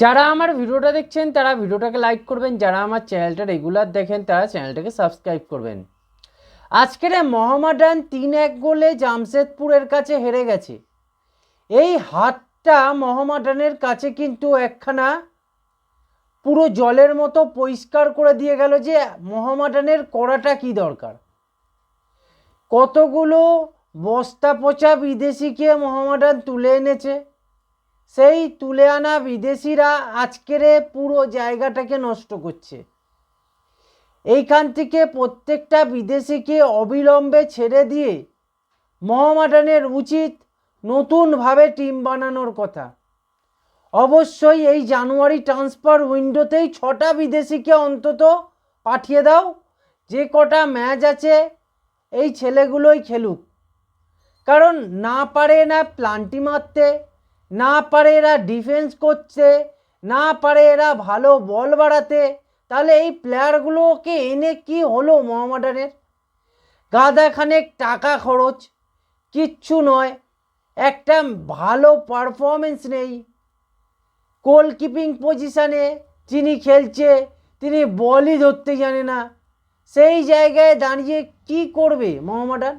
যারা আমার ভিডিওটা দেখছেন, তারা ভিডিওটাকে লাইক করবেন। যারা আমার চ্যানেলটা রেগুলার দেখেন, তারা চ্যানেলটাকে সাবস্ক্রাইব করবেন। আজকের মোহামেডান তিন এক গোলে জামশেদপুরের কাছে হেরে গেছে। এই হাতটা মোহামেডানের কাছে কিন্তু একখানা পুরো জলের মতো পরিষ্কার করে দিয়ে গেল যে মোহামেডানের করাটা কি দরকার। কতগুলো বস্তা পচা বিদেশিকে মোহামেডান তুলে এনেছে। সেই তুলে আনা বিদেশিরা আজকের পুরো জায়গাটাকে নষ্ট করছে। এইখান থেকে প্রত্যেকটা বিদেশিকে অবিলম্বে ছেড়ে দিয়ে মোহামেডানের উচিত নতুনভাবে টিম বানানোর কথা। অবশ্যই এই জানুয়ারি ট্রান্সফার উইন্ডোতেই ছটা বিদেশিকে অন্তত পাঠিয়ে দাও, যে কটা ম্যাচ আছে এই ছেলেগুলোই খেলুক। কারণ না পারে না প্লান্টি মারতে না পারে এরা ডিফেন্স করতে না পারে এরা ভালো বল বাড়াতে, তাহলে এই প্লেয়ারগুলোকে এনে কি হলো মোহামেডানের? গাদাখানেক টাকা খরচ, কিচ্ছু নয়, একটা ভালো পারফরমেন্স নেই। গোলকিপিং পজিশানে যিনি খেলছে, তিনি বলই ধরতে জানে না। সেই জায়গায় দাঁড়িয়ে কি করবে মোহামেডান?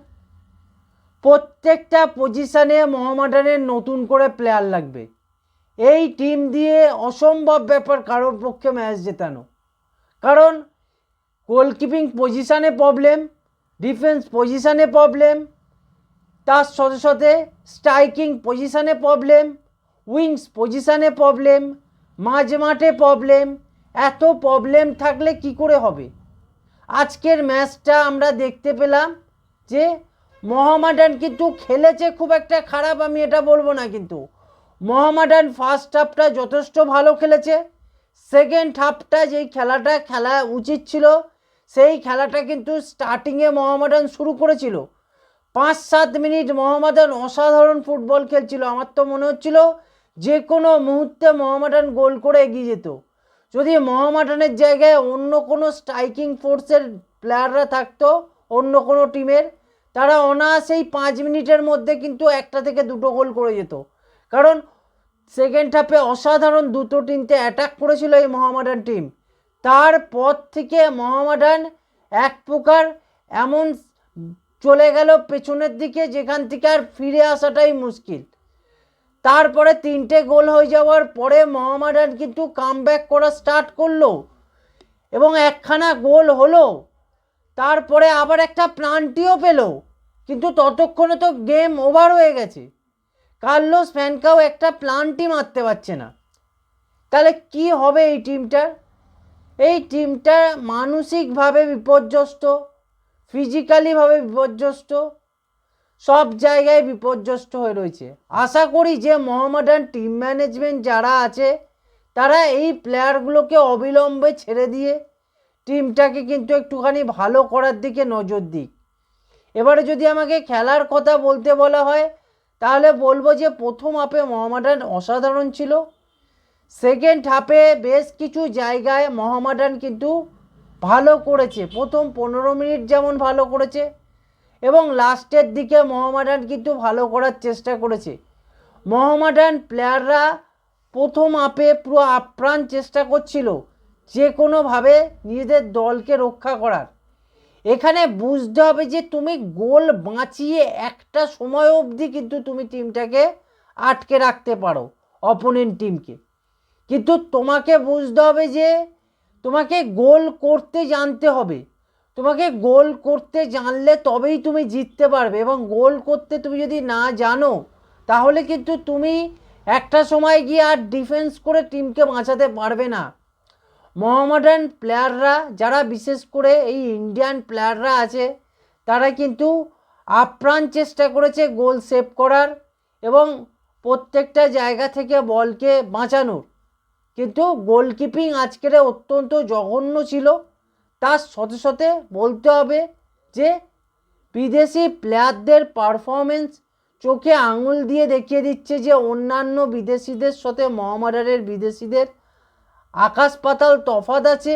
প্রত্যেকটা পজিশানে মোহামেডানের নতুন করে প্লেয়ার লাগবে। এই টিম দিয়ে অসম্ভব ব্যাপার কারোর পক্ষে ম্যাচ জেতানো। কারণ গোলকিপিং পজিশানে প্রবলেম ডিফেন্স পজিশানে প্রবলেম তার সাথে সাথে স্ট্রাইকিং পজিশানে প্রবলেম উইংস পজিশানে প্রবলেম মাঝ মাঠে প্রবলেম এত প্রবলেম থাকলে কি করে হবে? আজকের ম্যাচটা আমরা দেখতে পেলাম যে মোহামেডান কিন্তু খেলেছে খুব একটা খারাপ, আমি এটা বলব না কিন্তু। মহামাডান ফার্স্ট হাফটা যথেষ্ট ভালো খেলেছে। সেকেন্ড হাফটা যেই খেলাটা খেলা উচিত ছিল, সেই খেলাটা কিন্তু স্টার্টিংয়ে মহামাডান শুরু করেছিল। পাঁচ সাত মিনিট মোহামেডান অসাধারণ ফুটবল খেলছিল, আমার তো মনে হচ্ছিল যে কোনো মুহূর্তে মোহামেডান গোল করে এগিয়ে যেত। যদি মোহামেডানের জায়গায় অন্য কোনো স্ট্রাইকিং ফোর্সের প্লেয়াররা থাকতো, অন্য কোনো টিমের তারা অনায়াসেই পাঁচ মিনিটের মধ্যে কিন্তু একটা থেকে দুটো গোল করে যেত। কারণ সেকেন্ড হাফে অসাধারণ দুটো তিনটে অ্যাটাক করেছিল এই মোহামেডান টিম তারপর থেকে মোহামেডান এক প্রকার এমন চলে গেল পেছনের দিকে, যেখান থেকে আর ফিরে আসাটাই মুশকিল। তারপরে তিনটে গোল হয়ে যাওয়ার পরে মোহামেডান কিন্তু কাম করা স্টার্ট করল এবং একখানা গোল হলো। তারপরে আবার একটা প্লান্টিও পেল। কিন্তু ততক্ষণে তো গেম ওভার হয়ে গেছে। কার্লোস ফ্যানকাও একটা প্লান্টই মারতে পারছে না। তাহলে কি হবে এই টিমটার? এই টিমটা মানসিকভাবে বিপর্যস্ত ফিজিক্যালিভাবে বিপর্যস্ত, সব জায়গায় বিপর্যস্ত হয়ে রয়েছে। আশা করি যে মোহামেডান টিম ম্যানেজমেন্ট যারা আছে, তারা এই প্লেয়ারগুলোকে অবিলম্বে ছেড়ে দিয়ে টিমটাকে কিন্তু একটুখানি ভালো করার দিকে নজর দিক। এবারে যদি আমাকে খেলার কথা বলতে বলা হয়, তাহলে বলব যে প্রথম হাফে মহামাডান অসাধারণ ছিল। সেকেন্ড হাফে বেশ কিছু জায়গায় মহামাডান কিন্তু ভালো করেছে। প্রথম পনেরো মিনিট যেমন ভালো করেছে, এবং লাস্টের দিকে মহামাডান কিন্তু ভালো করার চেষ্টা করেছে। মহামাডান প্লেয়াররা প্রথম আপে পুরো আপ্রাণ চেষ্টা করছিল। যে কোনোভাবে নিজেদের দলকে রক্ষা করার। এখানে বুঝতে হবে যে তুমি গোল বাঁচিয়ে একটা সময় অবধি কিন্তু তুমি টিমটাকে আটকে রাখতে পারো অপোনেন্ট টিমকে কিন্তু তোমাকে বুঝতে হবে যে তোমাকে গোল করতে জানতে হবে। তোমাকে গোল করতে জানলে তবেই তুমি জিততে পারবে এবং গোল করতে তুমি যদি না জানো, তাহলে কিন্তু তুমি একটা সময় গিয়ে আর ডিফেন্স করে টিমকে বাঁচাতে পারবে না। মোহামেডান প্লেয়াররা, যারা বিশেষ করে এই ইন্ডিয়ান প্লেয়াররা আছে, তারা কিন্তু আপ্রাণ চেষ্টা করেছে গোল সেভ করার এবং প্রত্যেকটা জায়গা থেকে বলকে বাঁচানোর। কিন্তু গোলকিপিং আজকের অত্যন্ত জঘন্য ছিল। তার সাথে সাথে বলতে হবে যে, বিদেশি প্লেয়ারদের পারফরমেন্স চোখে আঙুল দিয়ে দেখিয়ে দিচ্ছে যে, অন্যান্য বিদেশিদের সাথে মোহামেডানের বিদেশিদের আকাশ পাতাল তফাত আছে।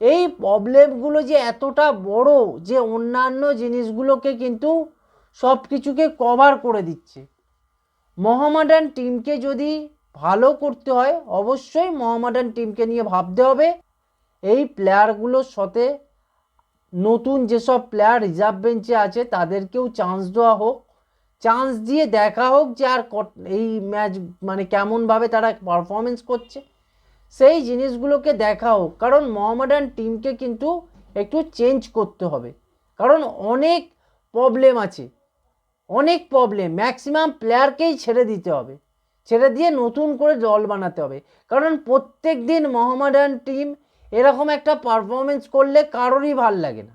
এই প্রবলেমগুলো যে এতটা বড় যে অন্যান্য জিনিসগুলোকে কিন্তু সব কিছুকে কভার করে দিচ্ছে। মোহামেডান টিমকে যদি ভালো করতে হয়, অবশ্যই মোহামেডান টিমকে নিয়ে ভাবতে হবে। এই প্লেয়ারগুলোর সাথে নতুন যেসব প্লেয়ার রিজার্ভ বেঞ্চে আছে, তাদেরকেও চান্স দেওয়া হোক। চান্স দিয়ে দেখা হোক যে আর এই ম্যাচ মানে কেমনভাবে তারা পারফরমেন্স করছে। সেই জিনিসগুলোকে দেখা হোক কারণ মোহামেডান টিমকে কিন্তু একটু চেঞ্জ করতে হবে। কারণ অনেক প্রবলেম আছে। অনেক প্রবলেম ম্যাক্সিমাম প্লেয়ারকেই ছেড়ে দিতে হবে। ছেড়ে দিয়ে নতুন করে দল বানাতে হবে। কারণ প্রত্যেক দিন মোহামেডান টিম এরকম একটা পারফরমেন্স করলে কারোরই ভালো লাগে না।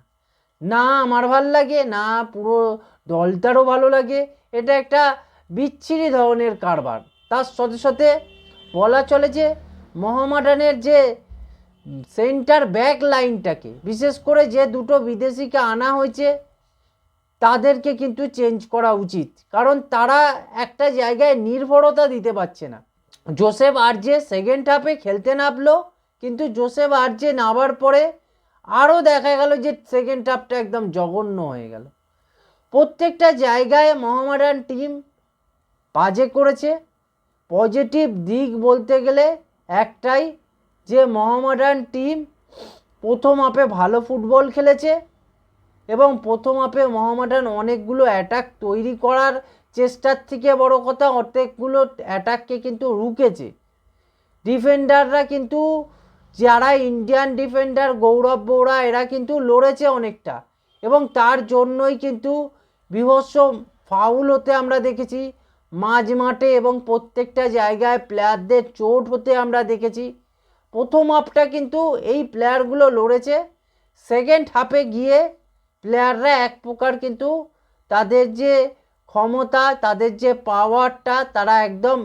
না আমার ভালো লাগে, না পুরো দলটারও ভালো লাগে। এটা একটা বিচ্ছিরি ধরনের কারবার। তার সাথে সাথে বলা চলে যে মোহামেডানের যে সেন্টার ব্যাক লাইনটাকে, বিশেষ করে যে দুটো বিদেশিকে আনা হয়েছে, তাদেরকে কিন্তু চেঞ্জ করা উচিত। কারণ তারা একটা জায়গায় নির্ভরতা দিতে পারছে না। জোসেফ আরজে সেকেন্ড হাফে খেলতে নামলো, কিন্তু জোসেফ আরজে নামার পরে আরও দেখা গেল যে সেকেন্ড হাফটা একদম জঘন্য হয়ে গেল। প্রত্যেকটা জায়গায় মোহামেডান টিম বাজে করেছে। পজিটিভ দিক বলতে গেলে একটাই যে মোহামেডান টিম প্রথম হাফে ভালো ফুটবল খেলেছে এবং প্রথম হাফে মোহামেডান অনেকগুলো অ্যাটাক তৈরি করার চেষ্টার থেকে বড় কথা অনেকগুলো অ্যাটাককে কিন্তু রুকেছে ডিফেন্ডাররা কিন্তু যারা ইন্ডিয়ান ডিফেন্ডার গৌরব বোরা এরা কিন্তু লড়েছে অনেকটা এবং তার জন্যই কিন্তু বিভৎস ফাউল হতে আমরা দেখেছি। মাঝ মাঠে এবং প্রত্যেকটা জায়গায় প্লেয়ারদের চোট হতে আমরা দেখেছি। প্রথম হাফটা কিন্তু এই প্লেয়ারগুলো লড়েছে। সেকেন্ড হাফে গিয়ে প্লেয়াররা এক প্রকার কিন্তু তাদের যে ক্ষমতা, তাদের যে পাওয়ারটা তারা একদম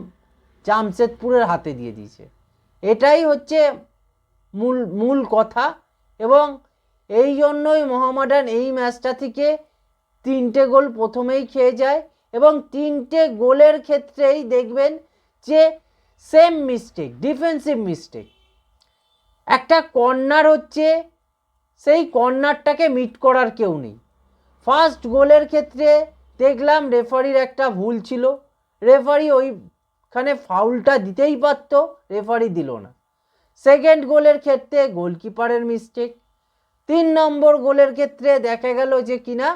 জামশেদপুরের হাতে দিয়ে দিয়েছে। এটাই হচ্ছে মূল মূল কথা এবং এই জন্যই মোহামেডান এই ম্যাচটা থেকে তিনটে গোল প্রথমেই খেয়ে যায়। এবং তিনটে গোলের ক্ষেত্রেই দেখবেন যে সেম মিস্টেক ডিফেন্সিভ মিস্টেক একটা কর্নার হচ্ছে, সেই কর্নারটাকে মিট করার কেউ নেই। ফার্স্ট গোলের ক্ষেত্রে দেখলাম রেফারির একটা ভুল ছিল। রেফারি ওইখানে ফাউলটা দিতেই পারতো রেফারি দিল না। সেকেন্ড গোলের ক্ষেত্রে গোলকিপারের মিস্টেক তিন নম্বর গোলের ক্ষেত্রে দেখা গেল যে কিনা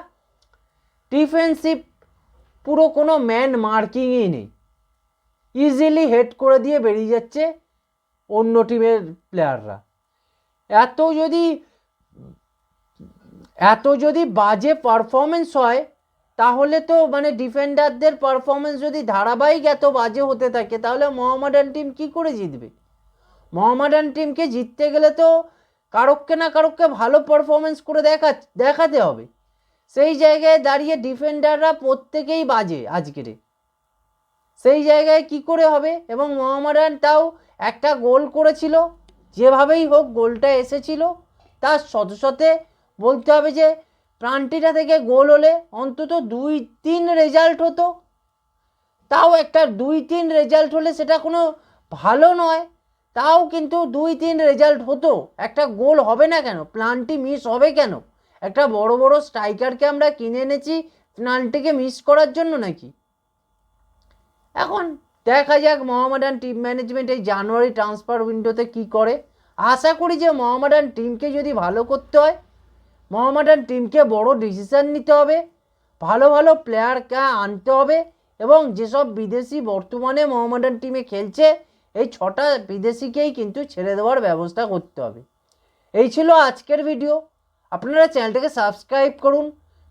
ডিফেন্সিভ পুরো কোনো ম্যান মার্কিংই নেই। ইজিলি হেড করে দিয়ে বেরিয়ে যাচ্ছে অন্য টিমের প্লেয়াররা এত যদি এত যদি বাজে পারফরমেন্স হয়, তাহলে তো মানে ডিফেন্ডারদের পারফরমেন্স যদি ধারাবাহিক এত বাজে হতে থাকে, তাহলে মোহামেডান টিম কি করে জিতবে? মোহামেডান টিমকে জিততে গেলে তো কারোককে না কারোককে ভালো পারফরমেন্স করে দেখা, দেখাতে হবে। সেই জায়গায় দাঁড়িয়ে ডিফেন্ডাররা প্রত্যেকেই বাজে আজকেরে সেই জায়গায় কি করে হবে? এবং মোহামেডান তাও একটা গোল করেছিল, যেভাবেই হোক গোলটা এসেছিল, তার সাথে সাথে বলতে হবে যে প্রান্তিটা থেকে গোল হলে অন্তত দুই তিন রেজাল্ট হতো। তাও একটা দুই তিন রেজাল্ট হলে সেটা কোনো ভালো নয়, তাও কিন্তু দুই তিন রেজাল্ট হতো। একটা গোল হবে না কেন? প্লানটি মিস হবে কেন? একটা বড় বড় স্ট্রাইকারকে আমরা কিনে এনেছি প্লানটিকে মিস করার জন্য নাকি? এখন দেখা যাক মোহামেডান টিম ম্যানেজমেন্ট এই জানুয়ারি ট্রান্সফার উইন্ডোতে কি করে। আশা করি যে মোহামেডান টিমকে যদি ভালো করতে হয়, মোহামেডান টিমকে বড় ডিসিশন নিতে হবে, ভালো ভালো প্লেয়ারকে আনতে হবে এবং যেসব বিদেশি বর্তমানে মোহামেডান টিমে খেলছে, এই ছটা বিদেশিকেই কিন্তু ছেড়ে দেওয়ার ব্যবস্থা করতে হবে। এই ছিল আজকের ভিডিও আপনারা চ্যানেলটাকে সাবস্ক্রাইব করুন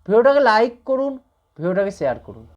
ভিডিওটাকে লাইক করুন ভিডিওটাকে শেয়ার করুন।